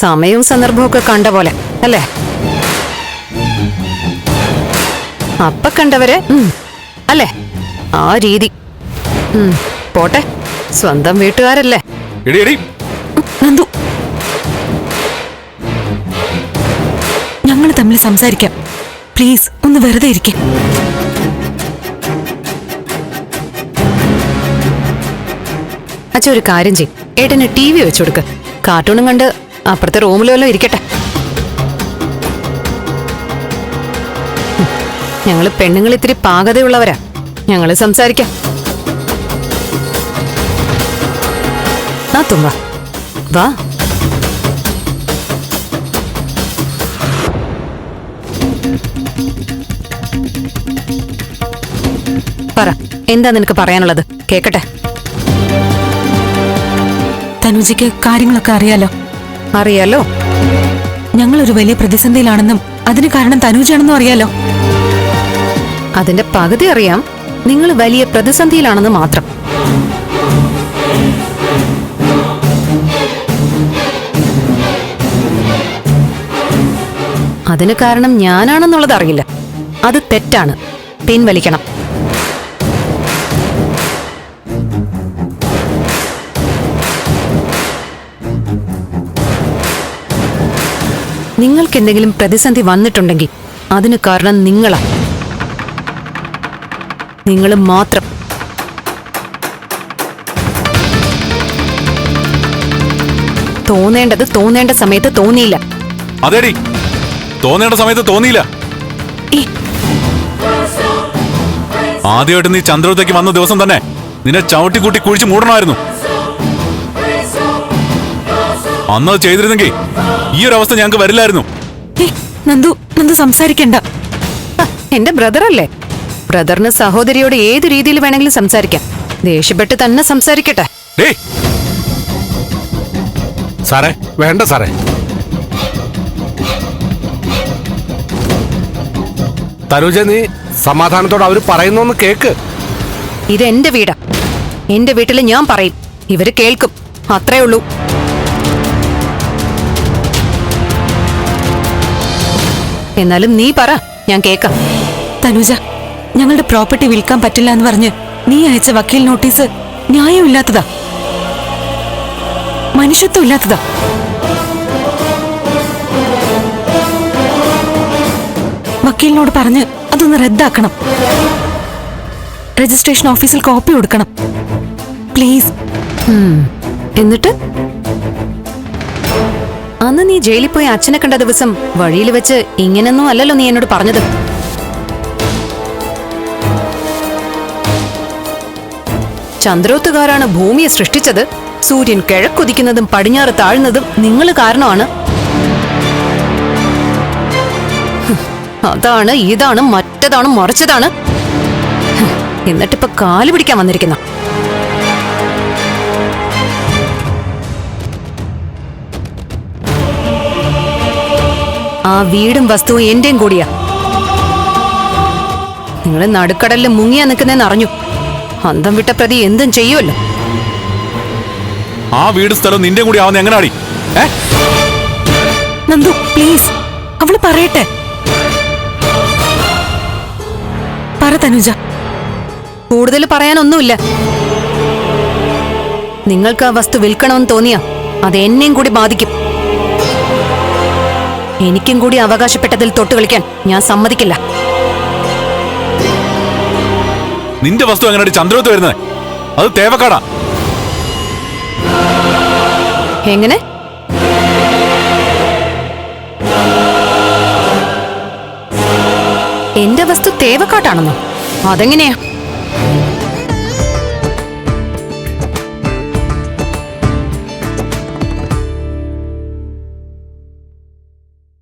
സമയവും സന്ദർഭവും ഒക്കെ കണ്ട പോലെ അല്ലേ? അപ്പ കണ്ടവരെ അല്ലേ? ആ രീതി. പോട്ടെ. സ്വന്തം വീട്ടുകാരല്ലേ? നന്ദു. ഞങ്ങൾ തമ്മിൽ സംസാരിക്കാം. പ്ലീസ് ഒന്ന് വെറുതെ ഇരിക്കാം. അച്ഛ ഒരു കാര്യം ചെയ്യും. ഏട്ടന് ടി വി വെച്ചു കൊടുക്ക്. കാർട്ടൂണും കണ്ട് അപ്പുറത്തെ റൂമിൽ വല്ലതും ഇരിക്കട്ടെ. ഞങ്ങൾ പെണ്ണുങ്ങൾ ഇത്തിരി പാകതയുള്ളവരാ. ഞങ്ങൾ സംസാരിക്കാം. ആ വാ. പറ എന്താ നിനക്ക് പറയാനുള്ളത്? കേക്കട്ടെ. തനുജിക്ക് കാര്യങ്ങളൊക്കെ അറിയാലോ. അറിയാലോ? ഞങ്ങൾ ഒരു വലിയ പ്രതിസന്ധിയിലാണെന്നും അതിന് കാരണം തനൂജാണെന്നും അറിയാലോ? അതിന്റെ പകുതി അറിയാം. നിങ്ങൾ വലിയ പ്രതിസന്ധിയിലാണെന്ന് മാത്രം. അതിന് കാരണം ഞാനാണെന്നുള്ളത് അറിയില്ല. അത് തെറ്റാണ്. പിൻവലിക്കണം. നിങ്ങൾക്ക് എന്തെങ്കിലും പ്രതിസന്ധി വന്നിട്ടുണ്ടെങ്കിൽ അതിന് കാരണം നിങ്ങളാ. നിങ്ങൾ മാത്രം. തോന്നേണ്ടത് തോന്നേണ്ട സമയത്ത് തോന്നിയില്ല. അതേടി. തോന്നേണ്ട സമയത്ത് തോന്നിയില്ല. ആദ്യമായിട്ട് നീ ചന്ദ്രത്തേക്ക് വന്ന ദിവസം തന്നെ നിന്നെ ചവിട്ടിക്കൂട്ടി കുഴിച്ച് മൂടണമായിരുന്നു. അന്ന് അത് ചെയ്തിരുന്നെങ്കിൽ ഈ ഒരു അവസ്ഥ ഞങ്ങൾക്ക് വരില്ലായിരുന്നു. നന്ദു നന്ദു സംസാരിക്കണ്ട. എന്റെ ബ്രദറല്ലേ? ബ്രദറിന് സഹോദരിയോട് ഏത് രീതിയിൽ വേണമെങ്കിലും സംസാരിക്കാം. ദേഷ്യപ്പെട്ട് തന്നെ സംസാരിക്കട്ടെ. സാറേ വേണ്ട സാറേ. തനുജ നീ സമാധാനത്തോടെ അവർ പറയുന്നൊന്ന് കേക്ക്. ഇത് എന്റെ വീടാ. എന്റെ വീട്ടിൽ ഞാൻ പറയും. ഇവർ കേൾക്കും. അത്രേ ഉള്ളൂ. എന്നാലും നീ പറ ഞാൻ കേക്കാം. തനുജ ഞങ്ങളുടെ പ്രോപ്പർട്ടി വിൽക്കാൻ പറ്റില്ല എന്ന് പറഞ്ഞ് നീ അയച്ച വക്കീൽ നോട്ടീസ് ന്യായമില്ലാത്തതാ. മനുഷ്യത്വം ഇല്ലാത്തതാ വക്കീലിനോട് പറഞ്ഞ് അതൊന്ന് റദ്ദാക്കണം. രജിസ്ട്രേഷൻ ഓഫീസിൽ കോപ്പി കൊടുക്കണം. പ്ലീസ്. എന്നിട്ട്? അന്ന് നീ ജയിലിൽ പോയി അച്ഛനെ കണ്ട ദിവസം വഴിയിൽ വെച്ച് ഇങ്ങനൊന്നും അല്ലല്ലോ നീ എന്നോട് പറഞ്ഞത്. ചന്ദ്രോത്തുകാരാണ് ഭൂമിയെ സൃഷ്ടിച്ചത്. സൂര്യൻ കിഴക്കൊതിക്കുന്നതും പടിഞ്ഞാറ് താഴ്ന്നതും നിങ്ങൾ കാരണമാണ്. അതാണ് ഇതാണ് മറ്റതാണ് മറിച്ചതാണ്. എന്നിട്ടിപ്പോ കാൽ പിടിക്കാൻ വന്നിരിക്കുന്ന. ആ വീടും വസ്തുവും എന്റെയും കൂടിയാ. നിങ്ങൾ നടുക്കടലിൽ മുങ്ങിയാ നിൽക്കുന്നതെന്ന് അറിഞ്ഞു. അന്തം വിട്ട പ്രതി എന്തും ചെയ്യുമല്ലോ ആ വീട് സ്ഥലം നിന്റെ കൂടി ആവുന്ന എങ്ങനാടി? നന്ദു പ്ലീസ് അവൾ പറയട്ടെ. പറ തനുജ. കൂടുതൽ പറയാനൊന്നുമില്ല. നിങ്ങൾക്ക് ആ വസ്തു വിൽക്കണമെന്ന് തോന്നിയാ അത് എന്നെയും കൂടി ബാധിക്കും. എനിക്കും കൂടി അവകാശപ്പെട്ടതിൽ തൊട്ട് കളിക്കാൻ ഞാൻ സമ്മതിക്കില്ല. നിന്റെ വസ്തു എങ്ങനെയാടി ചന്ദ്രത്ത് വരുന്നത് അത് തേവക്കാടാ. എങ്ങനെ? എന്റെ വസ്തു തേവക്കാട്ടാണെന്നോ? അതെങ്ങനെയാ?